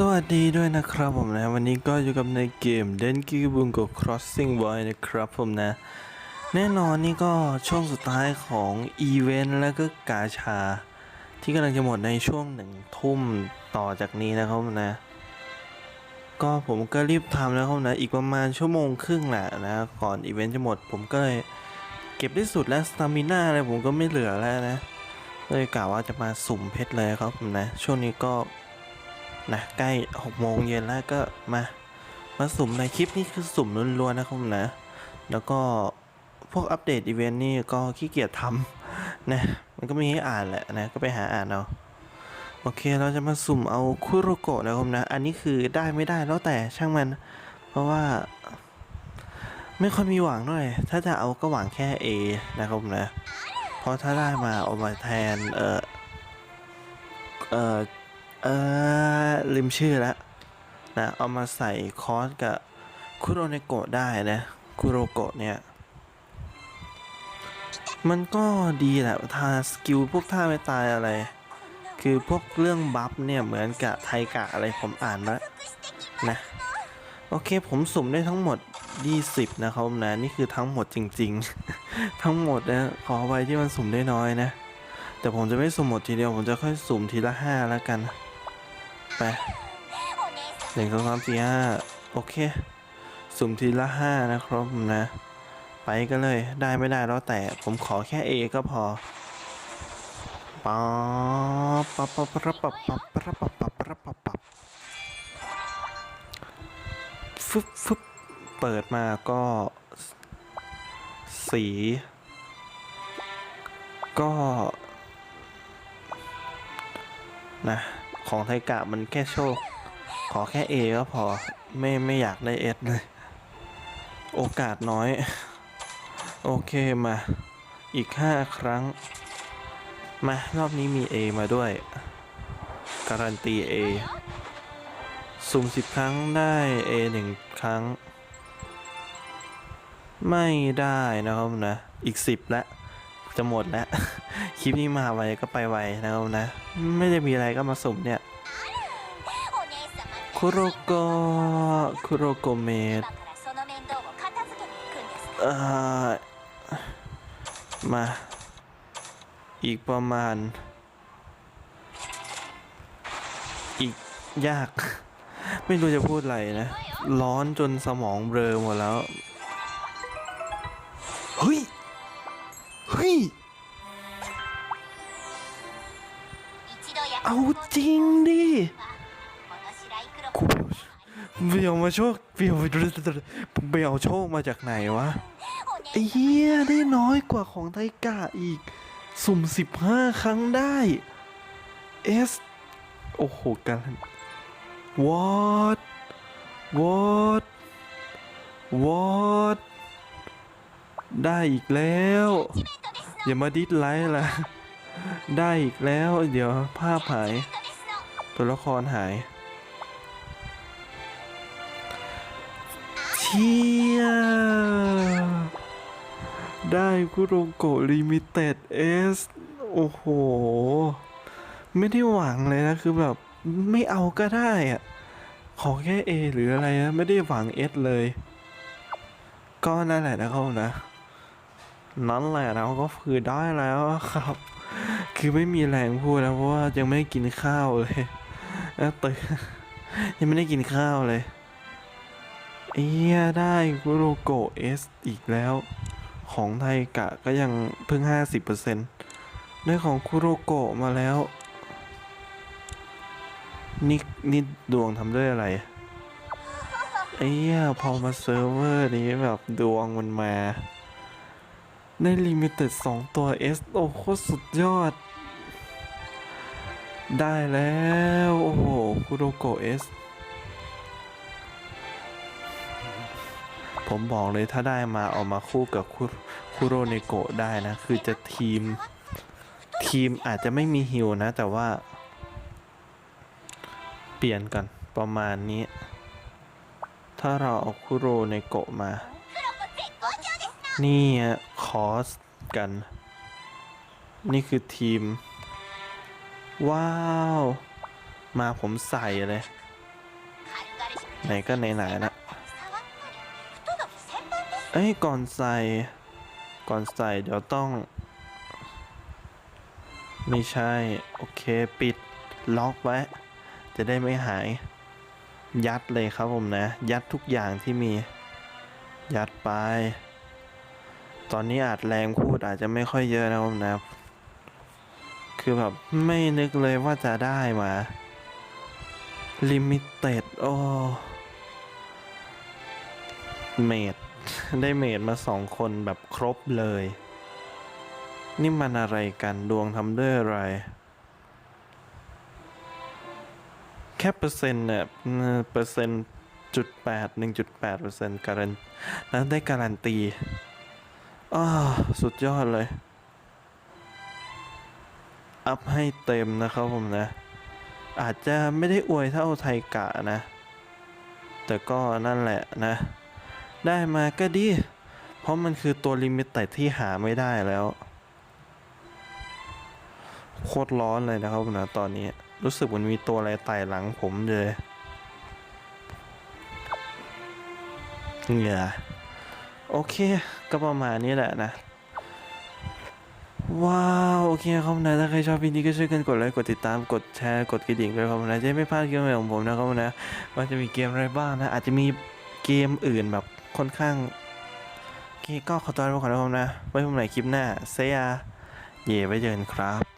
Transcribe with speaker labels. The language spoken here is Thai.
Speaker 1: สวัสดีด้วยนะครับผมนะ วันนี้ก็อยู่กับในเกม d e n k i b u n g o Crossing Boy นะครับผมนะ แน่นอนนี่ก็ช่วงสุดท้ายของอีเวนต์แล้วก็กาชา ที่กำลังจะหมดในช่วงหนึ่งทุ่มต่อจากนี้นะครับผมนะ ก็ผมก็รีบทำแล้วครับนะ อีกประมาณชั่วโมงครึ่งแหละนะ ก่อนอีเวนต์จะหมด ผมก็เลยเก็บได้สุดแล้วสตามิน่าอะไรผมก็ไม่เหลือแล้วนะเลยกล่าวว่าจะมาสุ่มเพชรเลยครับผมนะ ช่วงนี้ก็ นะใกล้6โมงเย็นแล้วก็มามาสุ่มในคลิปนี้คือสุ่มล้วนๆนะครับผมนะ แล้วก็พวกอัปเดตอีเวนต์นี่ก็ขี้เกียจทำนะมันก็มีให้อ่านแหละนะก็ไปหาอ่านเอาโอเคเราจะมาสุ่มเอาคุโรโกะนะครับผมนะ อันนี้คือได้ไม่ได้แล้วแต่ช่างมัน เพราะว่า ไม่ค่อยมีหวังหน่อยถ้าจะเอาก็หวังแค่ A นะครับผมนะ เพราะถ้าได้มาเอามาแทนเออเออ เออลืมชื่อแล้วนะเอามาใส่คอสกับคุโรเนโกะได้นะคุโรโกะเนี่ยมันก็ดีแหละท่าสกิลพวกท่าไม่ตายอะไร คือพวกเรื่องบัฟเนี่ยเหมือนกับไทกะอะไรผมอ่านแล้วนะ โอเคผมสุ่มได้ทั้งหมด 20 นะครับนะ นี่คือทั้งหมดจริง ๆ ทั้งหมดนะขอไว้ที่มันสุ่มได้น้อยนะ แต่ผมจะไม่สุ่มหมดทีเดียวผมจะค่อยสุ่มทีละห้าแล้วกัน ไปหนึ่งสองสามสี่ห้าโอเค สุ่มทีละห้านะครับนะ ไปกันเลยได้ไม่ได้แล้วแต่ผมขอแค่ A ก็พอป๊อปป๊อปป๊อปป๊อปป๊อปป๊อปป๊อปป๊อปป๊อปป๊อปป๊อปป๊อปฟึบฟึบเปิดมาก็ สี ก็ นะ ของไทกะมันแค่โชค ขอแค่ A ก็พอ ไม่ไม่อยากได้ S เลย โอกาสน้อย โอเคมา อีก 5 ครั้ง มารอบนี้มี A มาด้วย การันตี A สุ่ม10 ครั้งได้ A 1 ครั้ง ไม่ได้นะครับนะ อีก 10แล้วจะหมดแล้ว คลิปนี้มาไวก็ไปไวนะครับนะ ไม่ได้มีอะไรก็มาสุ่มเนี่ย คุโรโกะคุโรโกเมดมา อีกประมาณ อีกยาก ไม่รู้จะพูดอะไรนะ ร้อนจนสมองเบลอหมดแล้ว เฮ้ย เฮ้ย เอาจริงดิ เบี่ยวมาโชคเบี่ยวเบี่ยวโชคมาจากไหนวะไอ้เหี้ยได้น้อยกว่าของไทกาอีก สุ่มสิบห้าครั้งได้เอสโอ้โหกันวอดวอดวอดได้อีกแล้ว อย่ามาดิสไลค์ละได้อีกแล้ว เดี๋ยวภาพหาย ตัวละครหาย ชี่ยได้คุโรโกะลิมิเต็ดเอสโอ้โห ไม่ได้หวังเลยนะ คือแบบไม่เอาก็ได้อะขอแค่ A หรืออะไรนะไม่ได้หวัง S เลย ก็นั่นแหละนะครับนะนั่นแหละนะก็คือได้แล้วครับ คือไม่มีแรงพูดแล้วเพราะว่ายังไม่ได้กินข้าวเลยแล้วตื่นยังไม่ได้กินข้าวเลย เอียได้คุโรโกะเอสอีกแล้ว ของไทยกะก็ยังเพิ่ง 50%ได้ของคุโรโกะมาแล้วนี่นี่ดวงทำด้วยอะไรไอ้เหี้ยพอมาเซิร์ฟเวอร์นี้แบบดวงมันมาได้ลิมิเต็ด2ตัว S โอ้โคตรสุดยอด ได้แล้ว โอ้โหคุโรโกะ S ผมบอกเลยถ้าได้มาออกมาคู่กับคุโรเนโกได้นะ คือจะทีม ทีมอาจจะไม่มีฮิวนะ แต่ว่า เปลี่ยนกันประมาณนี้ ถ้าเราเอาคุโรเนโกมา นี่คอสกัน นี่คือทีม ว้าว มาผมใส่เลย ไหนก็ไหนๆนะ อ้ยก่อนใส่ ก่อนใส่เดี๋ยวต้อง ไม่ใช่ โอเคปิดล็อกไว้ จะได้ไม่หาย ยัดเลยครับผมนะ ยัดทุกอย่างที่มี ยัดไป ตอนนี้อาจแรงพูดอาจจะไม่ค่อยเยอะนะครับผมนะ คือแบบไม่นึกเลยว่าจะได้มาลิมิเต็ดโอ้เมด ได้เมดมาสองคนแบบครบเลย นี่มันอะไรกันดวงทำด้วยอะไร แค่เปอร์เซ็นต์เนี่ยเปอร์เซ็นต์จุดแปดหนึ่งจุดแปดเปอร์เซ็นต์การันแล้วได้การันตีอ้าสุดยอดเลย อัพให้เต็มนะครับผมนะ อาจจะไม่ได้อวยเท่าไทกะนะ แต่ก็นั่นแหละนะ ได้มาก็ดี เพราะมันคือตัวลิมิตแต่ที่หาไม่ได้แล้ว โคตรร้อนเลยนะครับนะตอนนี้ รู้สึกมันมีตัวอะไรไต่หลังผมเลยเหงื่อโอเค ก็ประมาณนี้แหละนะว้าว โอเคครับนะถ้าใครชอบวิดีโอก็ช่วยกันกดไลค์กดติดตามกดแชร์กดกระดิ่งด้วยครับนะจะได้ไม่พลาดเกมใหม่ของผมนะครับนะว่าจะมีเกมอะไรบ้างนะ อาจจะมีเกมอื่นแบบ ค่อนข้างก็ขอตัวลาไปก่อนนะครับนะ ไว้พบกันใหม่คลิปหน้า เซียเย่ไว้เจอกันครับ